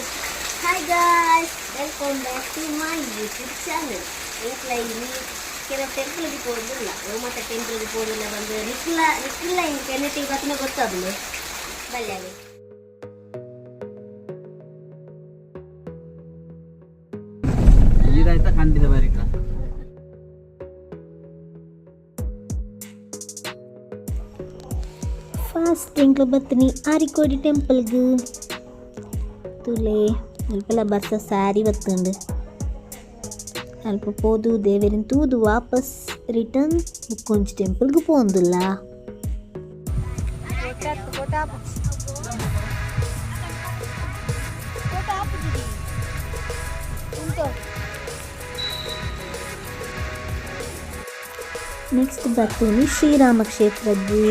hi guys welcome back to my YouTube channel ಇಂಕ್ಲ ಇಲ್ಲಿ ಕೆಲವು ಟೆಂಪಲ್ಗೆ ಹೋಗುದಿಲ್ಲ ಮತ್ತೆ ಟೆಂಪಲ್ಗೆ ಹೋಗುದಿಲ್ಲ ಬಂದು ನಿಕ್ಲ ನಿಕ್ಲ ಹಿಂಗೆ ಕೆನೆಟಿಗೆ ಬತ್ತನ ಗೊತ್ತಾಗಲಿ ಬಲ್ಯಾಗೆ ಇದಾಯ್ತಾ ಖಂಡಿತ ಬಾರಿಕ ಫಾಸ್ಟ್ ಎಂಕ್ಲು ಬತ್ತೀನಿ ಆರಿಕೋಡಿ ಟೆಂಪಲ್ಗೆ ತುಲೆ ಅಲ್ಪೆಲ್ಲ ಬರ್ಸ ಸ್ಯಾರಿ ಬತ್ತುಂಡು ಅಲ್ಪ ಪೋದು ದೇವೇರಿನ ತೂದು ವಾಪಸ್ ರಿಟರ್ನ್ ಬುಕ್ಕೊಂಜಿ ಟೆಂಪಲ್ಗೆ ಪೋಂದುಲ್ಲ ನೆಕ್ಸ್ಟ್ ಬರ್ತೀನಿ ಶ್ರೀರಾಮ ಕ್ಷೇತ್ರದ್ದು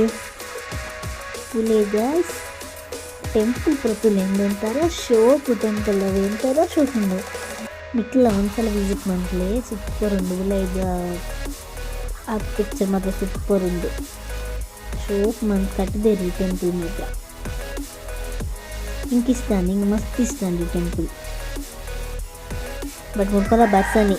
ತುಲೆ ಗೈಸ್ ಟೆಂಪಲ್ ಪ್ರತುಲೆ ಒಂಥರ ಶೋಕು ಟೆಂಪಲ್ ಅದು ಒಂಥರ ಶೋಕ್ ಉಂಡು ನಿಕ್ಲ ಒಂದ್ಸಲ ವಿಸಿಟ್ ಮಾಡಲಿ ಸೂಪರ್ ಉಂಡು ಇದು ಆರ್ಕಿಟೆಕ್ಚರ್ ಮಾತ್ರ ಸೂಪರ್ ಉಂಡು ಶೋಕ್ ಮಂತ್ ಕಟ್ಟದೇರಿ ಟೆಂಪಲ್ ಮಾತ್ರ ಹಿಂಗೆ ಇಷ್ಟ ನಿಂಗೆ ಮಸ್ತ್ ಇಷ್ಟ ಅಂడి ಟೆಂಪಲ್ ಬಟ್ ಮುಲ್ಪಲ ಬರ್ಸನಿ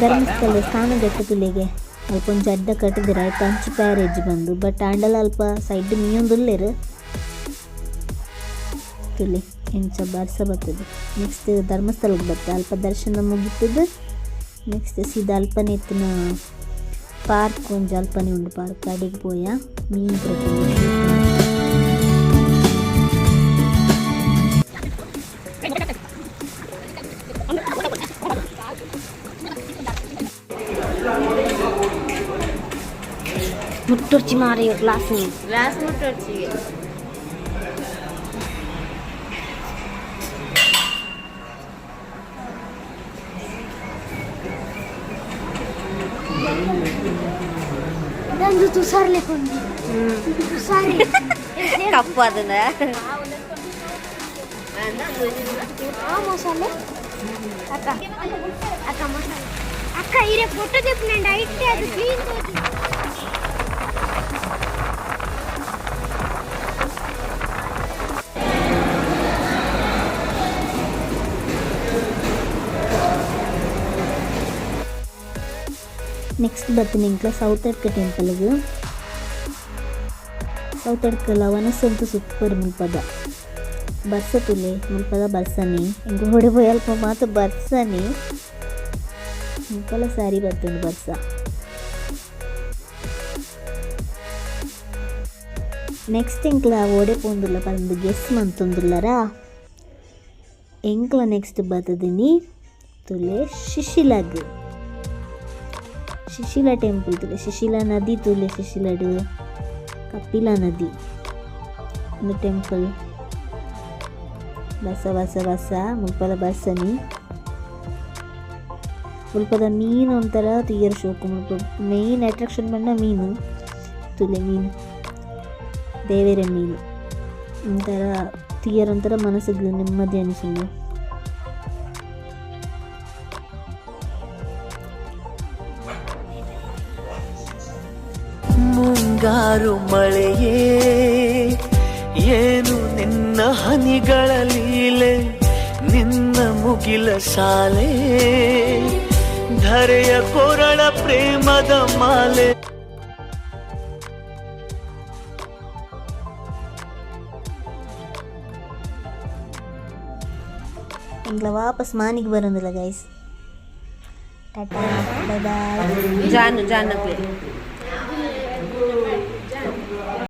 ಧರ್ಮಸ್ಥಳ ಸ್ನಾನ ತುಲೆಗೆ ಅಲ್ಪ ಜಡ್ಡ ಕಟ್ಟಿದಿರ ಆಯ್ತು ಅಂಚು ಪ್ಯಾರೇಜ್ ಬಂದು ಬಟ್ ಆಂಡಲ ಅಲ್ಪ ಸೈಡ್ ಮೀಯೊಂದುಲ್ಲೇರು ತುಲೆ ಎಂಚ ಬರ್ಸ ಬರ್ತದೆ. ನೆಕ್ಸ್ಟ್ ಧರ್ಮಸ್ಥಳಕ್ಕೆ ಬರ್ತದೆ. ಅಲ್ಪ ದರ್ಶನ ಮುಗಿತದೆ ನೆಕ್ಸ್ಟ್ ಸೀದಾ ಅಲ್ಪನೆ ಇತ್ತಿನ ಪಾರ್ಕ್ ಒಂಜಿ ಅಲ್ಪನೆ ಉಂಡು ಪಾರ್ಕ್ ಅಡಿಗೆ ಪೋಯ. ಮೀನು ಪ್ರತಿಮೆ ಮುಟ್ಟೊಚ್ಚಿ ಮಾರಿ ಗ್ಲಾಸ್ ನೀ ಗ್ಲಾಸ್ ಮುಟ್ಟೊಚ್ಚಿ ನಂದು ತುಸಾರ್ಲೆ ಕೊಂಡು ತುಸಾರಿ ಕಪ್ಪು ಅದನ್ನ ಆ ಮಸಾಲೆ ಅಕ್ಕ ಅಕ್ಕ ಮಸಾಲೆ ಅಕ್ಕ ಇರೆ ಫೋಟೋ ತೆಪ್ಪನಂಡ ಇಟ್ಟೆ ಅದು ಕ್ಲೀನ್ ತೋಜಿ ನೆಕ್ಸ್ಟ್ ಬರ್ತೀನಿ ಇಂಕ್ಲ ಸೌತ್ ಅಡ್ಕ ಟೆಂಪಲ್ಗೆ ಸೌತ್ ಅಡ್ಕಲ್ಲ ಲವನಸಂತು ಸೂಪರ್ ಮುಲ್ಪದ. ಬರ್ಸ ಮುಲ್ಪದ ಬರ್ಸನಿ. ಹಿಂಗೆ ಹೊಡೆ ಅಲ್ಪ ಮಾತು ಬರ್ಸನಿ. ಮುಲ್ಪಲ ಸ್ಯಾರಿ ಬರ್ತುಂಡು ಬರ್ಸ. ನೆಕ್ಸ್ಟ್ ಇಂಕ್ಲ ಓಡೆ ಪೋಂದುಲ್ಲ ಪಂದು ಗೆಸ್ ಮಂತೊಂದುಲ್ಲರ? ಎಂಕ್ಲ ನೆಕ್ಸ್ಟ್ ಬರ್ತದಿನಿ. ತುಲೆ ಶಿಶಿಲಗ್. ಶಿಶಿಲ ಟೆಂಪಲ್ ತುಲೆ ಶಿಶಿಲ ನದಿ ತುಲೆ ಶಿಶಿಲಡು ಕಪಿಲ ನದಿ ಒಂದು ಟೆಂಪಲ್ ಬಸ ಬಸ ಬಸ ಮುಲ್ಪದ ಬಸ್ಸನಿ ಮುಲ್ಪದ ಮೀನು ಒಂಥರ ತೀಯರ್ ಶೋಕು ಮುಲ್ಪ ಮೇನ್ ಅಟ್ರಾಕ್ಷನ್ ಬಂದ ಮೀನು ತುಲೆ ಮೀನು ದೇವೇರ ಮೀನು ಒಂಥರ ತೀಯರ್ ಒಂಥರ ಮನಸ್ಸಿಗೆ ನೆಮ್ಮದಿ ಅನಿಸೋದು ಮುಂಗಾರು ಮಳೆಯೇ ಏನು ನಿನ್ನ ಹನಿಗಳ ಲೀಲೆ ನಿನ್ನ ಮುಗಿಲ ಸಾಲೆ ಧರೆಯ ಕೊರಳ ಪ್ರೇಮದ ಮಾಲೆ. ವಾಪಸ್ ಮಾನಿಗೆ ಬರೋದಿಲ್ಲ ಗೈಸ್ ಟಾಟಾ ಬಾಯ್ ಬಾಯ್ ಜಾನು ಜಾನಪ್ಲೆ